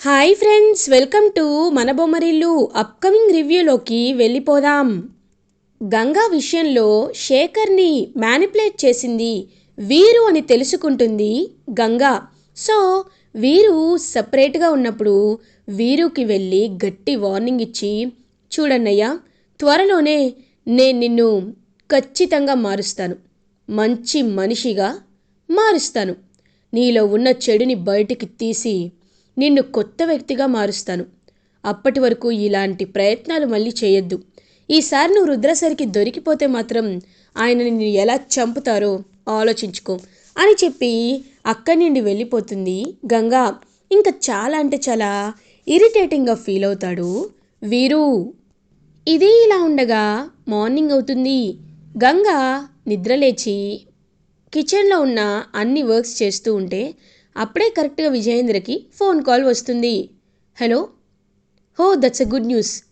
Hi friends welcome to మన Bommarillu upcoming రివ్యూలోకి వెళ్ళిపోదాం. గంగా విషయంలో శేఖర్ని మ్యానిపులేట్ చేసింది వీరు అని తెలుసుకుంటుంది గంగా. సో వీరు సపరేట్గా ఉన్నప్పుడు వీరుకి వెళ్ళి గట్టి వార్నింగ్ ఇచ్చి చూడన్నయ్యా త్వరలోనే నేను నిన్ను ఖచ్చితంగా మారుస్తాను. మంచి మనిషిగా మారుస్తాను. నీలో ఉన్న చెడుని బయటికి తీసి నిన్ను కొత్త వ్యక్తిగా మారుస్తాను. అప్పటి వరకు ఇలాంటి ప్రయత్నాలు మళ్ళీ చేయొద్దు. ఈసారి నువ్వు రుద్రసరికి దొరికిపోతే మాత్రం ఆయన నిన్ను ఎలా చంపుతారో ఆలోచించుకో అని చెప్పి అక్కడి నుండి వెళ్ళిపోతుంది గంగా. ఇంకా చాలా అంటే చాలా ఇరిటేటింగ్గా ఫీల్ అవుతాడు వీరు. ఇది ఇలా ఉండగా మార్నింగ్ అవుతుంది. గంగా నిద్రలేచి కిచెన్లో ఉన్న అన్ని వర్క్స్ చేస్తూ ఉంటే అప్పుడే కరెక్ట్గా విజయేంద్రకి ఫోన్ కాల్ వస్తుంది. Hello? Oh that's a good news.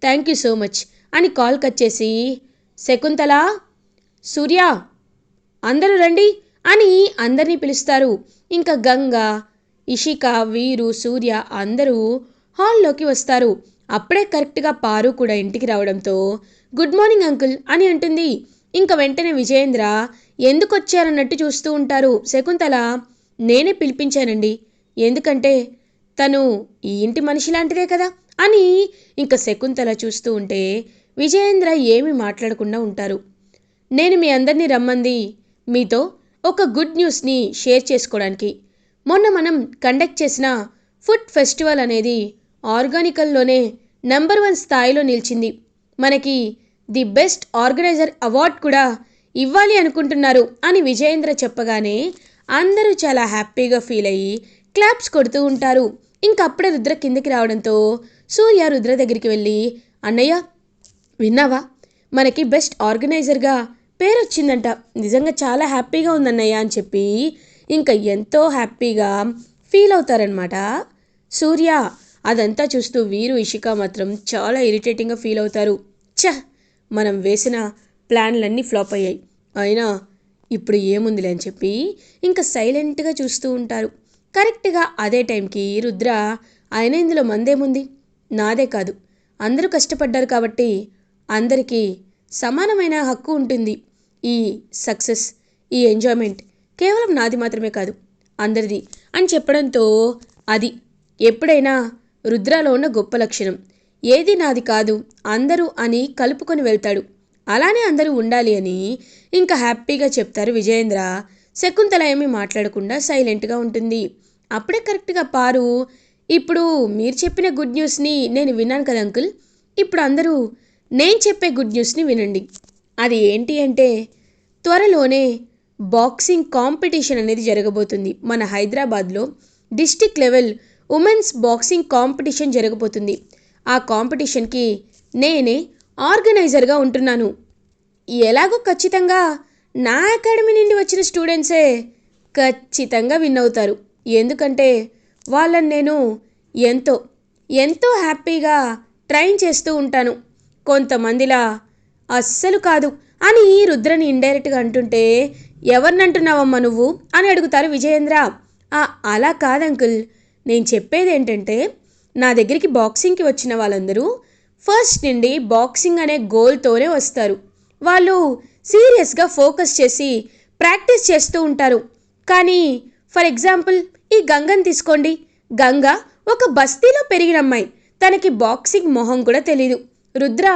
Thank you so much. అని కాల్ కట్ చేసి శకుంతల? సూర్య? అందరూ రండి అని అందరినీ పిలుస్తారు. ఇంకా గంగ ఇషిక వీరు సూర్య అందరూ హాల్లోకి వస్తారు. అప్పుడే కరెక్ట్గా పారు కూడా ఇంటికి రావడంతో గుడ్ మార్నింగ్ అంకుల్ అని అంటుంది. ఇంకా వెంటనే విజయేంద్ర ఎందుకు వచ్చారన్నట్టు చూస్తూ ఉంటారు శకుంతల? నేనే పిలిపించానండి. ఎందుకంటే తను ఈ ఇంటి మనిషి లాంటిదే కదా అని ఇంకా శకుంతల చూస్తూ ఉంటే విజయేంద్ర ఏమీ మాట్లాడకుండా ఉంటారు. నేను మీ అందరినీ రమ్మంది మీతో ఒక గుడ్ న్యూస్ని షేర్ చేసుకోవడానికి. మొన్న మనం కండక్ట్ చేసిన ఫుడ్ ఫెస్టివల్ అనేది ఆర్గానికల్లోనే నెంబర్ వన్ స్థాయిలో నిలిచింది. మనకి ది బెస్ట్ ఆర్గనైజర్ అవార్డ్ కూడా ఇవ్వాలి అనుకుంటున్నారు అని విజయేంద్ర చెప్పగానే అందరూ చాలా హ్యాపీగా ఫీల్ అయ్యి క్లాప్స్ కొడుతూ ఉంటారు. ఇంకప్పుడే రుద్ర కిందకి రావడంతో సూర్య రుద్ర దగ్గరికి వెళ్ళి అన్నయ్య విన్నావా? మనకి బెస్ట్ ఆర్గనైజర్గా పేరు వచ్చిందంట నిజంగా చాలా హ్యాపీగా ఉందన్నయ్య అని చెప్పి ఇంకా ఎంతో హ్యాపీగా ఫీల్ అవుతారనమాట సూర్య అదంతా చూస్తూ వీరు ఇషిక మాత్రం చాలా ఇరిటేటింగ్గా ఫీల్ అవుతారు. ఛ! మనం వేసిన ప్లాన్లన్నీ ఫ్లాప్ అయ్యాయి. అయినా ఇప్పుడు ఏముందిలే అని చెప్పి ఇంకా సైలెంట్గా చూస్తూ ఉంటారు. కరెక్ట్గా అదే టైంకి రుద్ర ఆయన ఇందులో మందేముంది? నాదే కాదు. అందరూ కష్టపడ్డారు కాబట్టి అందరికీ సమానమైన హక్కు ఉంటుంది. ఈ సక్సెస్ ఈ ఎంజాయ్మెంట్ కేవలం నాది మాత్రమే కాదు అందరిది. అని చెప్పడంతో అది ఎప్పుడైనా రుద్రాలో ఉన్న గొప్ప లక్షణం. ఏది నాది కాదు అందరూ అని కలుపుకొని వెళ్తాడు. అలానే అందరూ ఉండాలి అని ఇంకా హ్యాపీగా చెప్తారు విజయేంద్ర. శకుంతల ఏమీ మాట్లాడకుండా సైలెంట్గా ఉంటుంది. అప్పుడే కరెక్ట్గా పారు. ఇప్పుడు మీరు చెప్పిన గుడ్ న్యూస్ని నేను విన్నాను కదా అంకుల్? ఇప్పుడు అందరూ నేను చెప్పే గుడ్ న్యూస్ని వినండి. అది ఏంటి అంటే త్వరలోనే బాక్సింగ్ కాంపిటీషన్ అనేది జరగబోతుంది. మన హైదరాబాద్లో district level women's boxing competition జరగబోతుంది. ఆ కాంపిటీషన్కి నేనే ఆర్గనైజర్గా ఉంటున్నాను. ఎలాగో ఖచ్చితంగా నా అకాడమీ నుండి వచ్చిన స్టూడెంట్సే ఖచ్చితంగా విన్ అవుతారు. ఎందుకంటే వాళ్ళని నేను ఎంతో ఎంతో హ్యాపీగా ట్రైన్ చేస్తూ ఉంటాను. కొంతమందిలా అస్సలు కాదు అని రుద్రని ఇండైరెక్ట్గా అంటుంటే ఎవరినంటున్నావమ్మా నువ్వు? అని అడుగుతారు విజయేంద్ర. అలా కాదు అంకుల్. నేను చెప్పేది ఏంటంటే నా దగ్గరికి బాక్సింగ్కి వచ్చిన వాళ్ళందరూ ఫస్ట్ నుండి బాక్సింగ్ అనే గోల్తోనే వస్తారు. వాళ్ళు సీరియస్గా ఫోకస్ చేసి ప్రాక్టీస్ చేస్తూ ఉంటారు. కానీ ఫర్ ఎగ్జాంపుల్ ఈ గంగని తీసుకోండి. గంగ ఒక బస్తీలో పెరిగిన అమ్మాయి. తనకి బాక్సింగ్ మొహం కూడా తెలీదు. రుద్ర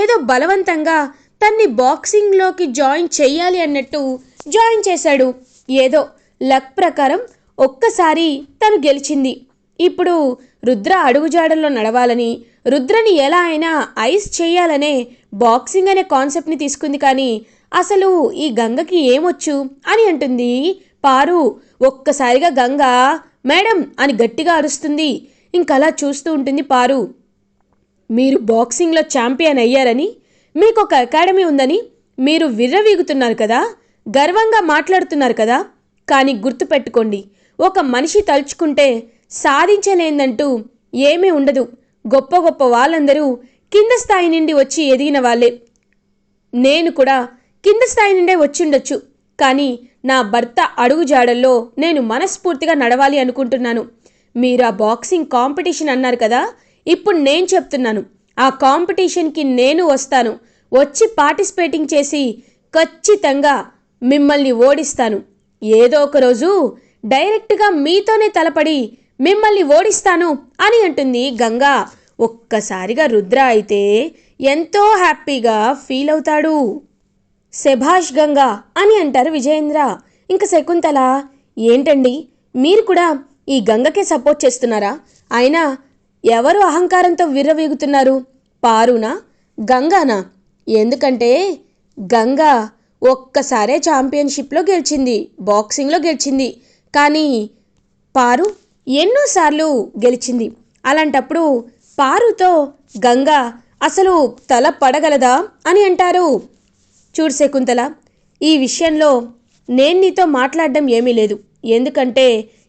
ఏదో బలవంతంగా తన్ని బాక్సింగ్లోకి జాయిన్ చెయ్యాలి అన్నట్టు జాయిన్ చేశాడు. ఏదో లక్ ప్రకారం ఒక్కసారి తను గెలిచింది. ఇప్పుడు రుద్ర అడుగుజాడల్లో నడవాలని రుద్రని ఎలా అయినా ఐస్ చేయాలనే బాక్సింగ్ అనే కాన్సెప్ట్ని తీసుకుంది కానీ అసలు ఈ గంగకి ఏమొచ్చు అని అంటుంది పారు. ఒక్కసారిగా గంగ మేడం అని గట్టిగా అరుస్తుంది. ఇంకలా చూస్తూ ఉంటుంది పారు. మీరు బాక్సింగ్లో ఛాంపియన్ అయ్యారని మీకు ఒక అకాడమీ ఉందని మీరు విర్రవీగుతున్నారు కదా గర్వంగా మాట్లాడుతున్నారు కదా కానీ గుర్తుపెట్టుకోండి ఒక మనిషి తలుచుకుంటే సాధించలేందంటూ ఏమీ ఉండదు. గొప్ప గొప్ప వాళ్ళందరూ కింద స్థాయి నుండి వచ్చి ఎదిగిన వాళ్ళే. నేను కూడా కింద స్థాయి నుండే వచ్చిండొచ్చు. కానీ నా భర్త అడుగుజాడల్లో నేను మనస్ఫూర్తిగా నడవాలి అనుకుంటున్నాను. మీరు ఆ బాక్సింగ్ కాంపిటీషన్ అన్నారు కదా? ఇప్పుడు నేను చెప్తున్నాను. ఆ కాంపిటీషన్కి నేను వస్తాను. వచ్చి పార్టిసిపేటింగ్ చేసి ఖచ్చితంగా మిమ్మల్ని ఓడిస్తాను. ఏదో ఒకరోజు డైరెక్ట్గా మీతోనే తలపడి మిమ్మల్ని ఓడిస్తాను అని అంటుంది గంగా. ఒక్కసారిగా రుద్ర అయితే ఎంతో హ్యాపీగా ఫీల్ అవుతాడు. శభాష్ గంగా అని అంటారు విజయేంద్ర. ఇంక శకుంతల ఏంటండి? మీరు కూడా ఈ గంగకే సపోర్ట్ చేస్తున్నారా? అయినా ఎవరు అహంకారంతో విర్రవీగుతున్నారు? పారునా? గంగానా? ఎందుకంటే గంగా ఒక్కసారే ఛాంపియన్షిప్లో గెలిచింది బాక్సింగ్లో గెలిచింది. కానీ పారు ఎన్నోసార్లు గెలిచింది. అలాంటప్పుడు పారుతో గంగా అసలు తల పడగలదా అని అంటారు. చూడు శకుంతల ఈ విషయంలో నేను నీతో మాట్లాడడం ఏమీ లేదు. ఎందుకంటే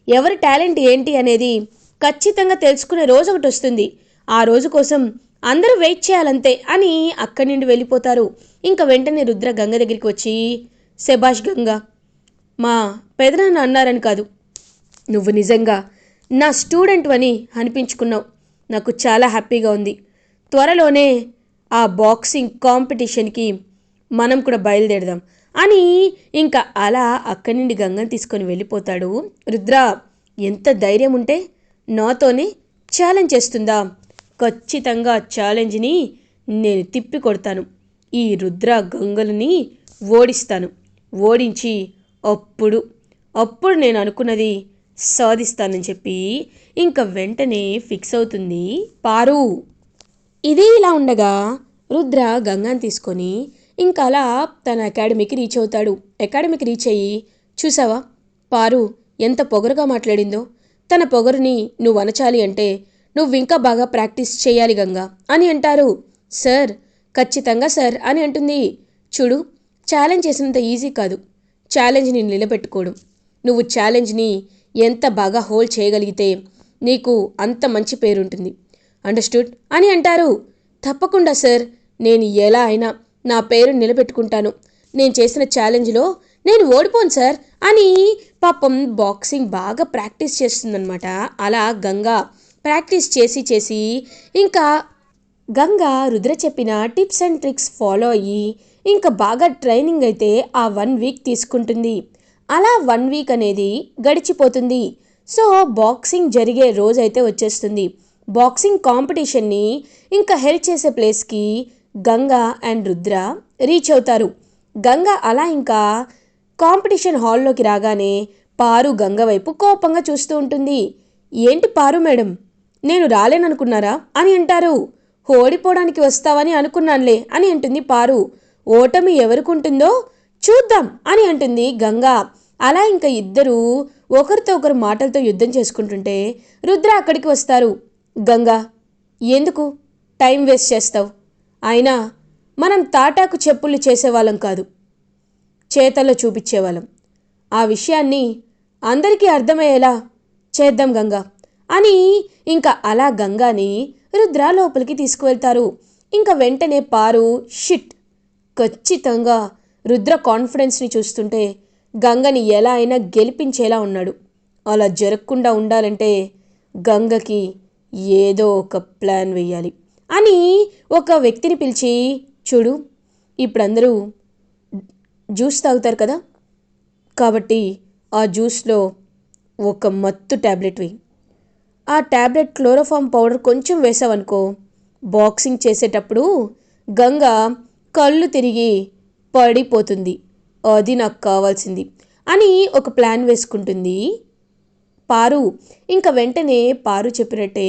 ఎవరి టాలెంట్ ఏంటి అనేది ఖచ్చితంగా తెలుసుకునే రోజు ఒకటి వస్తుంది. ఆ రోజు కోసం అందరూ వెయిట్ చేయాలంతే అని అక్కడి నుండి వెళ్ళిపోతారు. ఇంకా వెంటనే రుద్ర గంగ దగ్గరికి వచ్చి శభాష్ గంగ మా పెదనాన్న అన్నారని కాదు. నువ్వు నిజంగా నా స్టూడెంట్ అని అనిపించుకున్నావు. నాకు చాలా హ్యాపీగా ఉంది. త్వరలోనే ఆ బాక్సింగ్ కాంపిటీషన్కి మనం కూడా బయలుదేరదాం. అని ఇంకా అలా అక్కడి నుండి గంగని తీసుకొని వెళ్ళిపోతాడు. రుద్ర ఎంత ధైర్యం ఉంటే నాతోనే ఛాలెంజ్ చేస్తుందా? ఖచ్చితంగా ఛాలెంజ్ని నేను తిప్పి కొడతాను ఈ రుద్ర గంగలని ఓడిస్తాను. ఓడించి అప్పుడు అప్పుడు నేను అనుకున్నది సాధిస్తానని చెప్పి ఇంకా వెంటనే ఫిక్స్ అవుతుంది. పారు. ఇదే ఇలా ఉండగా? రుద్ర గంగాని తీసుకొని ఇంకా అలా తన అకాడమీకి రీచ్ అవుతాడు. అకాడమీకి రీచ్ అయ్యి చూసావా? పారు ఎంత పొగరుగా మాట్లాడిందో. తన పొగరుని నువ్వు అనచాలి అంటే నువ్వు ఇంకా బాగా ప్రాక్టీస్ చేయాలి గంగా అని అంటారు. సార్ ఖచ్చితంగా సార్ అని అంటుంది. చూడు ఛాలెంజ్ చేసినంత ఈజీ కాదు. ఛాలెంజ్ని నిలబెట్టుకోవడం. నువ్వు ఛాలెంజ్ని ఎంత బాగా హోల్డ్ చేయగలిగితే నీకు అంత మంచి పేరుంటుంది. అండర్స్టూడ్? అని అంటారు. తప్పకుండా సార్. నేను ఎలా అయినా నా పేరు నిలబెట్టుకుంటాను. నేను చేసిన ఛాలెంజ్లో నేను ఓడిపోను సార్. అని పాపం బాక్సింగ్ బాగా ప్రాక్టీస్ చేస్తుందన్నమాట. అలా గంగా ప్రాక్టీస్ చేసి చేసి ఇంకా గంగా రుద్ర చెప్పిన టిప్స్ అండ్ ట్రిక్స్ ఫాలో అయ్యి ఇంకా బాగా ట్రైనింగ్ అయితే ఆ వన్ వీక్ తీసుకుంటుంది. అలా వన్ వీక్ అనేది గడిచిపోతుంది. సో బాక్సింగ్ జరిగే రోజు అయితే వచ్చేస్తుంది. బాక్సింగ్ కాంపిటీషన్ని ఇంకా హెల్ప్ చేసే ప్లేస్కి గంగా అండ్ రుద్ర రీచ్ అవుతారు. గంగా అలా ఇంకా కాంపిటీషన్ హాల్లోకి రాగానే పారు గంగ వైపు కోపంగా చూస్తూ ఉంటుంది. ఏంటి పారు మేడం? నేను రాలేననుకున్నారా? అని అంటారు. ఓడిపోవడానికి వస్తావని అనుకున్నానులే అని అంటుంది పారు. ఓటమి ఎవరికి ఉంటుందో చూద్దాం అని అంటుంది గంగా. అలా ఇంకా ఇద్దరూ ఒకరితో ఒకరు మాటలతో యుద్ధం చేసుకుంటుంటే రుద్ర అక్కడికి వస్తారు. గంగా ఎందుకు? టైం వేస్ట్ చేస్తావు. అయినా మనం తాటాకు చెప్పులు చేసేవాళ్ళం కాదు. చేతల్లో చూపించేవాళ్ళం. ఆ విషయాన్ని అందరికీ అర్థమయ్యేలా చేద్దాం గంగా అని ఇంకా అలా గంగాని రుద్ర లోపలికి తీసుకువెళ్తారు. ఇంకా వెంటనే పారు షిట్! ఖచ్చితంగా రుద్ర కాన్ఫిడెన్స్ని చూస్తుంటే గంగని ఎలా అయినా గెలిపించేలా ఉన్నాడు. అలా జరగకుండా ఉండాలంటే గంగకి ఏదో ఒక ప్లాన్ వేయాలి అని ఒక వ్యక్తిని పిలిచి చూడు ఇప్పుడు అందరూ జ్యూస్ తాగుతారు కదా కాబట్టి ఆ జ్యూస్లో ఒక మత్తు ట్యాబ్లెట్ వేయి. ఆ ట్యాబ్లెట్ క్లోరోఫామ్ పౌడర్ కొంచెం వేసావనుకో బాక్సింగ్ చేసేటప్పుడు గంగ కళ్ళు తిరిగి పడిపోతుంది. అది నాకు కావాల్సింది అని ఒక ప్లాన్ వేసుకుంటుంది పారు. ఇంకా వెంటనే పారు చెప్పినట్టే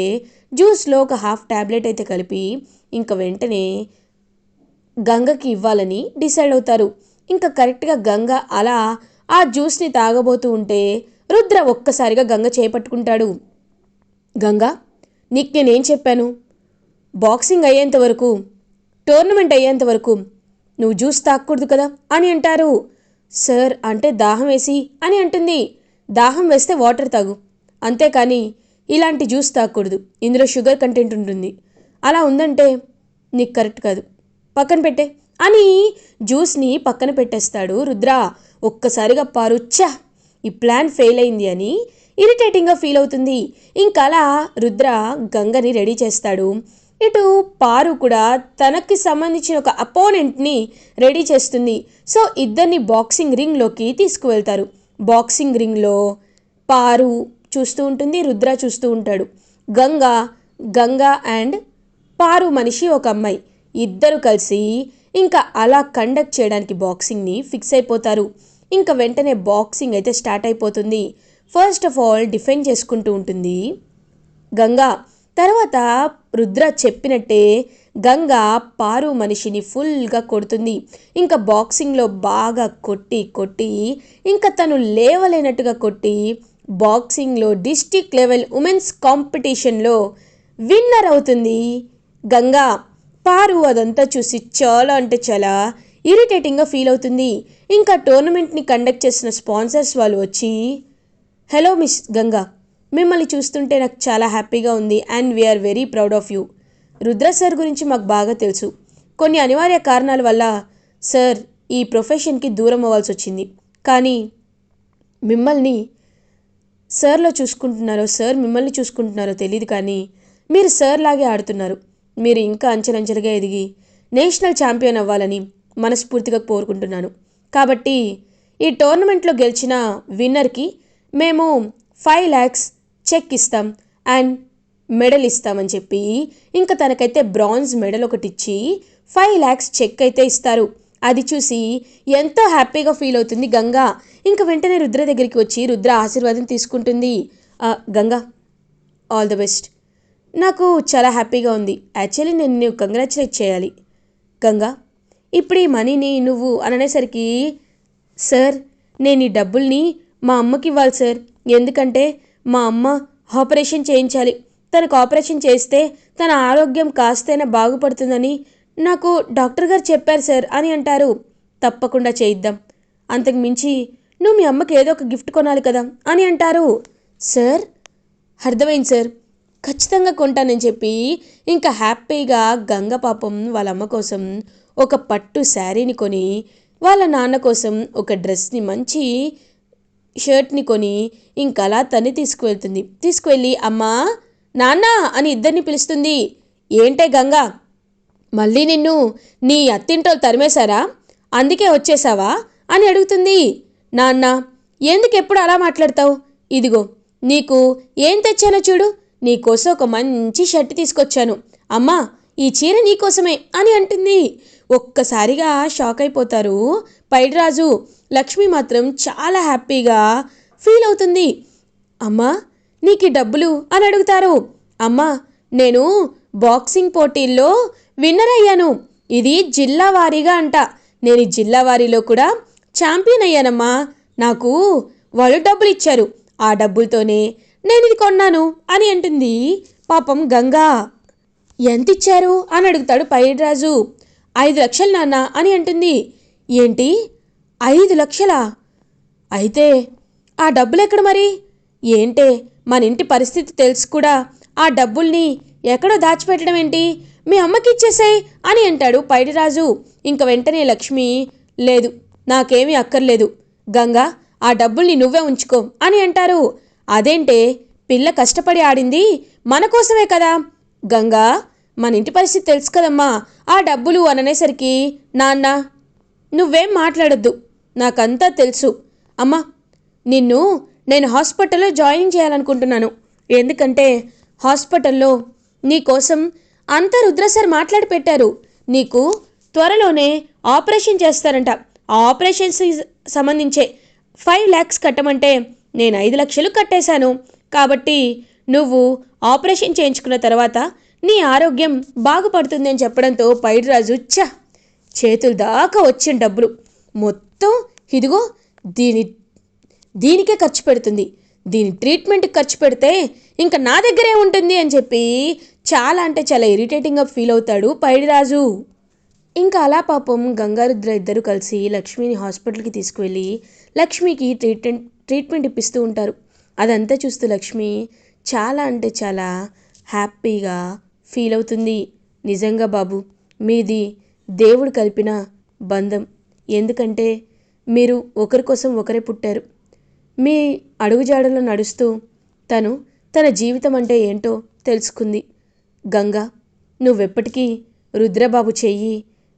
జ్యూస్లో ఒక హాఫ్ ట్యాబ్లెట్ అయితే కలిపి ఇంకా వెంటనే గంగకి ఇవ్వాలని డిసైడ్ అవుతారు. ఇంకా కరెక్ట్గా గంగ అలా ఆ జ్యూస్ని తాగబోతూ ఉంటే రుద్ర ఒక్కసారిగా గంగ చేపట్టుకుంటాడు. గంగా నీకు నేనేం చెప్పాను? బాక్సింగ్ అయ్యేంత వరకు టోర్నమెంట్ అయ్యేంత వరకు నువ్వు జ్యూస్ తాకూడదు కదా? అని అంటారు. సార్ అంటే దాహం వేసి? అని అంటుంది. దాహం వేస్తే వాటర్ తాగు. అంతేకాని ఇలాంటి జ్యూస్ తాగకూడదు. ఇందులో షుగర్ కంటెంట్ ఉంటుంది. అలా ఉందంటే నీకు కరెక్ట్ కాదు. పక్కన పెట్టే. అని జ్యూస్ని పక్కన పెట్టేస్తాడు రుద్ర. ఒక్కసారిగా పారుచ్చా ఈ ప్లాన్ ఫెయిల్ అయింది అని ఇరిటేటింగ్గా ఫీల్ అవుతుంది. ఇంకలా అలా రుద్ర గంగని రెడీ చేస్తాడు. ఇటు పారు కూడా తనకి సంబంధించిన ఒక అపోనెంట్ని రెడీ చేస్తుంది. సో ఇద్దరిని బాక్సింగ్ రింగ్లోకి తీసుకువెళ్తారు. బాక్సింగ్ రింగ్లో పారు చూస్తూ ఉంటుంది రుద్ర చూస్తూ ఉంటాడు. గంగా గంగా అండ్ పారు మనిషి ఒక అమ్మాయి. ఇద్దరు కలిసి ఇంకా అలా కండక్ట్ చేయడానికి బాక్సింగ్ని ఫిక్స్ అయిపోతారు. ఇంకా వెంటనే బాక్సింగ్ అయితే స్టార్ట్ అయిపోతుంది. ఫస్ట్ ఆఫ్ ఆల్ డిఫెండ్ చేసుకుంటూ ఉంటుంది గంగా. తర్వాత రుద్ర చెప్పినట్టే గంగా పారు మనిషిని ఫుల్గా కొడుతుంది. ఇంకా బాక్సింగ్లో బాగా కొట్టి కొట్టి ఇంకా తను లేవలేనట్టుగా కొట్టి బాక్సింగ్లో డిస్టిక్ లెవెల్ ఉమెన్స్ కాంపిటీషన్లో విన్నర్ అవుతుంది గంగా. పారు అదంతా చూసి చాలా అంటే చాలా ఇరిటేటింగ్గా ఫీల్ అవుతుంది. ఇంకా టోర్నమెంట్ని కండక్ట్ చేసిన స్పాన్సర్స్ వాళ్ళు వచ్చి హలో మిస్ గంగా మిమ్మల్ని చూస్తుంటే నాకు చాలా హ్యాపీగా ఉంది and we are very proud of you. Rudra sir గురించి మాకు బాగా తెలుసు. కొన్ని అనివార్య కారణాల వల్ల సార్ ఈ ప్రొఫెషన్కి దూరం అవ్వాల్సి వచ్చింది కానీ మిమ్మల్ని సార్లో చూసుకుంటున్నారో సార్ మిమ్మల్ని చూసుకుంటున్నారో తెలియదు కానీ మీరు సార్ లాగే ఆడుతున్నారు. మీరు ఇంకా అంచెలంచెలుగా ఎదిగి నేషనల్ ఛాంపియన్ అవ్వాలని మనస్ఫూర్తిగా కోరుకుంటున్నాను. కాబట్టి ఈ టోర్నమెంట్లో గెలిచిన విన్నర్కి మేము ఫైవ్ ల్యాక్స్ చెక్ ఇస్తాం అండ్ మెడల్ ఇస్తామని చెప్పి ఇంకా తనకైతే బ్రాంజ్ మెడల్ ఒకటి ఇచ్చి ఫైవ్ ల్యాక్స్ చెక్ అయితే ఇస్తారు. అది చూసి ఎంతో హ్యాపీగా ఫీల్ అవుతుంది గంగా. ఇంకా వెంటనే రుద్ర దగ్గరికి వచ్చి రుద్ర ఆశీర్వాదం తీసుకుంటుంది. Ganga all the best. నాకు చాలా హ్యాపీగా ఉంది. యాక్చువల్లీ నేను నువ్వు కంగ్రాచులేట్ చేయాలి. గంగా ఇప్పుడు ఈ మనీని నువ్వు అననేసరికి సార్ నేను ఈ డబ్బుల్ని మా అమ్మకి ఇవ్వాలి సార్. ఎందుకంటే మా అమ్మ ఆపరేషన్ చేయించాలి. తనకు ఆపరేషన్ చేస్తే తన ఆరోగ్యం కాస్తైనా బాగుపడుతుందని నాకు డాక్టర్ గారు చెప్పారు సార్ అని అంటారు. తప్పకుండా చేయిద్దాం. అంతకు మించి నువ్వు మీ అమ్మకి ఏదో ఒక గిఫ్ట్ కొనాలి కదా అని అంటారు. సార్ అర్థమైంది సార్. ఖచ్చితంగా కొంటానని చెప్పి ఇంకా హ్యాపీగా గంగ పాపం వాళ్ళ అమ్మ కోసం ఒక పట్టు శారీని కొని వాళ్ళ నాన్న కోసం ఒక డ్రెస్ని మంచి షర్ట్ని కొని ఇంకలా అలా తన్ని తీసుకువెళ్తుంది. తీసుకువెళ్ళి అమ్మా నాన్న అని ఇద్దరిని పిలుస్తుంది. ఏంటే గంగా మళ్ళీ నిన్ను నీ అత్తింటోలు తరిమేశారా? అందుకే వచ్చేసావా అని అడుగుతుంది. నాన్న ఎందుకు ఎప్పుడు అలా మాట్లాడతావు? ఇదిగో నీకు ఏం తెచ్చానో చూడు. నీకోసం ఒక మంచి షర్ట్ తీసుకొచ్చాను. అమ్మా ఈ చీర నీకోసమే అని అంటుంది. ఒక్కసారిగా షాక్ అయిపోతారు. పైడిరాజు లక్ష్మి మాత్రం చాలా హ్యాపీగా ఫీల్ అవుతుంది. అమ్మా నీకు డబ్బులు అని అడుగుతారు. అమ్మా నేను బాక్సింగ్ పోటీల్లో విన్నర్ అయ్యాను. ఇది జిల్లా వారీగా అంట. నేను జిల్లా వారీలో కూడా ఛాంపియన్ అయ్యానమ్మా. నాకు వాళ్ళు డబ్బులు ఇచ్చారు. ఆ డబ్బులతోనే నేను ఇది కొన్నాను అని అంటుంది. పాపం గంగా. ఎంత ఇచ్చారు అని అడుగుతాడు పైడిరాజు. ఐదు లక్షలు నాన్న అని అంటుంది. ఏంటి? ఐదు లక్షలా? అయితే ఆ డబ్బులు ఎక్కడ మరి? ఏంటే మన ఇంటి పరిస్థితి తెలుసు కూడా. ఆ డబ్బుల్ని ఎక్కడో దాచిపెట్టడం ఏంటి? మీ అమ్మకి ఇచ్చేసాయి అని అంటాడు పైడిరాజు. ఇంక వెంటనే లక్ష్మి లేదు నాకేమీ అక్కర్లేదు. గంగా ఆ డబ్బుల్ని నువ్వే ఉంచుకో అని అంటారు. అదేంటే పిల్ల కష్టపడి ఆడింది మన కోసమే కదా. గంగా మన ఇంటి పరిస్థితి తెలుసు కదమ్మా. ఆ డబ్బులు అననేసరికి నాన్న నువ్వేం మాట్లాడొద్దు. నాకంతా తెలుసు. అమ్మా నిన్ను నేను హాస్పిటల్లో జాయిన్ చేయాలనుకుంటున్నాను. ఎందుకంటే హాస్పిటల్లో నీకోసం అంత అంతా మాట్లాడి పెట్టారు. నీకు త్వరలోనే ఆపరేషన్ చేస్తారంట. ఆ ఆపరేషన్స్ సంబంధించే ఫైవ్ ల్యాక్స్ కట్టమంటే నేను ఐదు లక్షలు కట్టేశాను. కాబట్టి నువ్వు ఆపరేషన్ చేయించుకున్న తర్వాత నీ ఆరోగ్యం బాగుపడుతుంది అని చెప్పడంతో పైడిరాజు ఛ! చేతుల దాకా వచ్చిన డబ్బులు. మొత్తం ఇదిగో దీని దీనికే ఖర్చు పెడుతుంది. దీని ట్రీట్మెంట్కి ఖర్చు పెడితే ఇంకా నా దగ్గరే ఉంటుంది అని చెప్పి చాలా అంటే చాలా ఇరిటేటింగ్గా ఫీల్ అవుతాడు పైడిరాజు. ఇంకా అలా పాపం గంగారుద్ర ఇద్దరు కలిసి లక్ష్మిని హాస్పిటల్కి తీసుకువెళ్ళి లక్ష్మికి ట్రీట్మెంట్ ట్రీట్మెంట్ ఇప్పిస్తూ ఉంటారు. అదంతా చూస్తూ లక్ష్మి చాలా అంటే చాలా హ్యాపీగా ఫీల్ అవుతుంది. నిజంగా బాబు మీది దేవుడు కలిపిన బంధం. ఎందుకంటే మీరు ఒకరి కోసం ఒకరే పుట్టారు. మీ అడుగుజాడలో నడుస్తూ తను తన జీవితం అంటే ఏంటో తెలుసుకుంది. గంగ నువ్వెప్పటికీ రుద్రబాబు చెయ్యి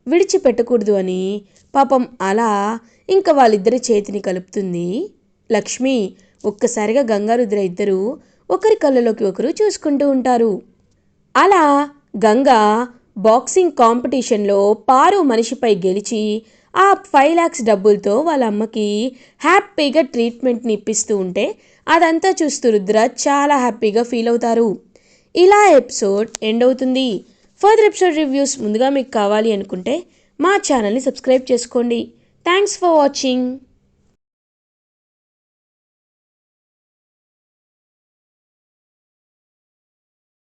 విడిచిపెట్టకూడదు అని పాపం అలా ఇంకా వాళ్ళిద్దరి చేతిని కలుపుతుంది. లక్ష్మి ఒక్కసారిగా గంగారుద్ర ఇద్దరు ఒకరి కళ్ళలోకి ఒకరు చూసుకుంటూ ఉంటారు. అలా గంగ బాక్సింగ్ కాంపిటీషన్లో పారు మనిషిపై గెలిచి ఆ ఫైవ్ ల్యాక్స్ డబ్బులతో వాళ్ళ అమ్మకి హ్యాపీగా ట్రీట్మెంట్ని ఇప్పిస్తూ ఉంటే అదంతా చూస్తూ రుద్ర చాలా హ్యాపీగా ఫీల్ అవుతారు. ఇలా ఎపిసోడ్ ఎండ్ అవుతుంది. ఫర్దర్ ఎపిసోడ్ రివ్యూస్ ముందుగా మీకు కావాలి అనుకుంటే మా ఛానల్ని సబ్స్క్రైబ్ చేసుకోండి. Thanks for watching.